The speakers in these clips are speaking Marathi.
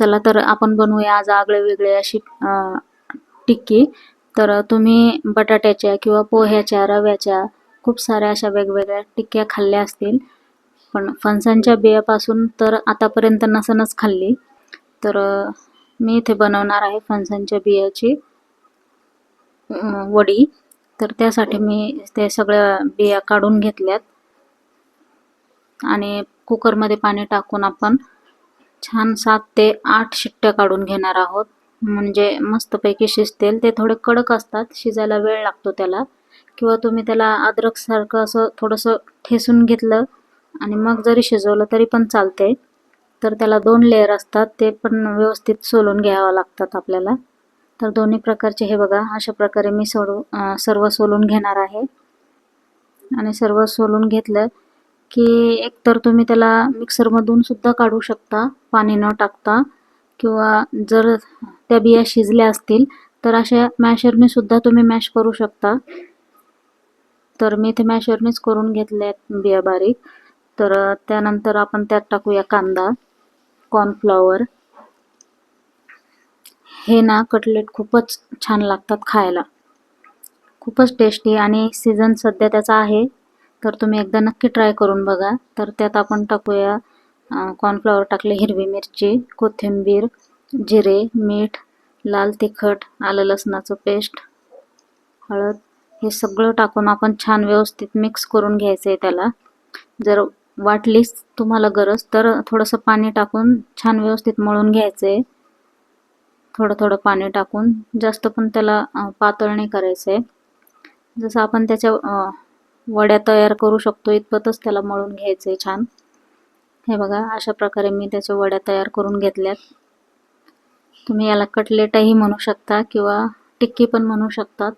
चला तर आपण बनवूया आज आगळे वेगळे अशी टिक्की. तर तुम्ही बटाट्याच्या किंवा पोह्याच्या रव्याच्या खूप साऱ्या अशा वेगवेगळ्या टिक्क्या खाल्ल्या असतील. पण फणसांच्या बियापासून तर आतापर्यंत नसनच खाल्ली. तर मी इथे बनवणार आहे फणसांच्या बियाची वडी. तर त्यासाठी मी ते सगळ्या बिया काढून घेतल्यात. आणि कुकरमध्ये पाणी टाकून आपण छान सात ते आठ शिट्ट्या काढून घेणार आहोत. म्हणजे मस्तपैकी शिजतील. ते थोडे कडक असतात. शिजायला वेळ लागतो त्याला. किंवा तुम्ही त्याला अद्रकसारखं असं थोडंसं ठेसून घेतलं आणि मग जरी शिजवलं तरी पण चालते. तर त्याला दोन लेअर असतात. ते पण व्यवस्थित सोलून घ्यावं लागतात आपल्याला. तर दोन्ही प्रकारचे हे बघा. अशा प्रकारे मी सोडू सर्व सोलून घेणार आहे. आणि सर्व सोलून घेतलं की एकतर तुम्ही त्याला मिक्सरमधून सुद्धा काढू शकता पाणी न टाकता. किंवा जर त्या बिया शिजल्या असतील तर अशा मॅशरने सुद्धा तुम्ही मॅश करू शकता. तर मी इथे मॅशरनेच करून घेतल्या आहेत बिया बारीक. तर त्यानंतर आपण त्यात टाकूया कांदा कॉर्नफ्लॉवर हे ना कटलेट खूपच छान लागतात खायला. खूपच टेस्टी आणि सीझन सध्या त्याचा आहे. तर तुम्ही एकदा नक्की ट्राय करून बघा. तर त्यात आपण टाकूया कॉर्नफ्लॉवर टाकले हिरवी मिरची कोथिंबीर जिरे मीठ लाल तिखट आलं लसणाचं पेस्ट हळद हे सगळं टाकून आपण छान व्यवस्थित मिक्स करून घ्यायचं आहे त्याला. जर वाटलीच तुम्हाला गरज तर थोडंसं पाणी टाकून छान व्यवस्थित मळून घ्यायचं आहे थोडं थोडं पाणी टाकून जास्त पण त्याला पातळ नाही करायचं आहे जसं आपण त्याच्या वड्या तयार करू शकतो. इतपतच त्याला मळून घ्यायचं आहे छान. हे बघा अशा प्रकारे मी त्याच्या वड्या तयार करून घेतल्यात. तुम्ही याला कटलेटही म्हणू शकता किंवा टिक्की पण म्हणू शकतात.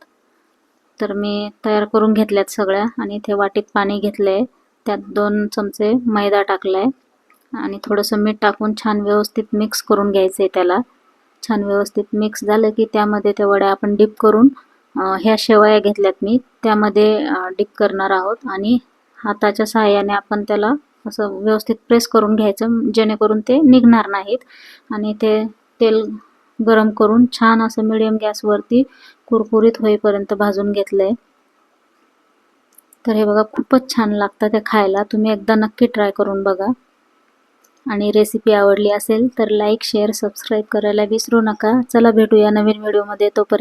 तर मी तयार करून घेतल्यात सगळ्या आणि इथे वाटीत पाणी घेतलंय. त्यात दोन चमचे मैदा टाकलाय आणि थोडंसं मीठ टाकून छान व्यवस्थित मिक्स करून घ्यायचं आहे त्याला. छान व्यवस्थित मिक्स झालं की त्यामध्ये त्या वड्या आपण डिप करून ह्या शेवया घेतल्यात मी. त्यामध्ये डिप करणार आहोत आणि हाताच्या सहाय्याने आपण त्याला असं व्यवस्थित प्रेस करून घ्यायचं जेणेकरून ते निघणार नाहीत. आणि ते तेल गरम करून छान असं मिडियम गॅसवरती कुरकुरीत होईपर्यंत भाजून घेतलंय. तर हे बघा खूपच छान लागतं ते खायला. तुम्ही एकदा नक्की ट्राय करून बघा. आणि रेसिपी आवडली असेल तर लाईक शेअर सबस्क्राईब करायला विसरू नका. चला भेटूया नवीन व्हिडिओमध्ये तोपर्यंत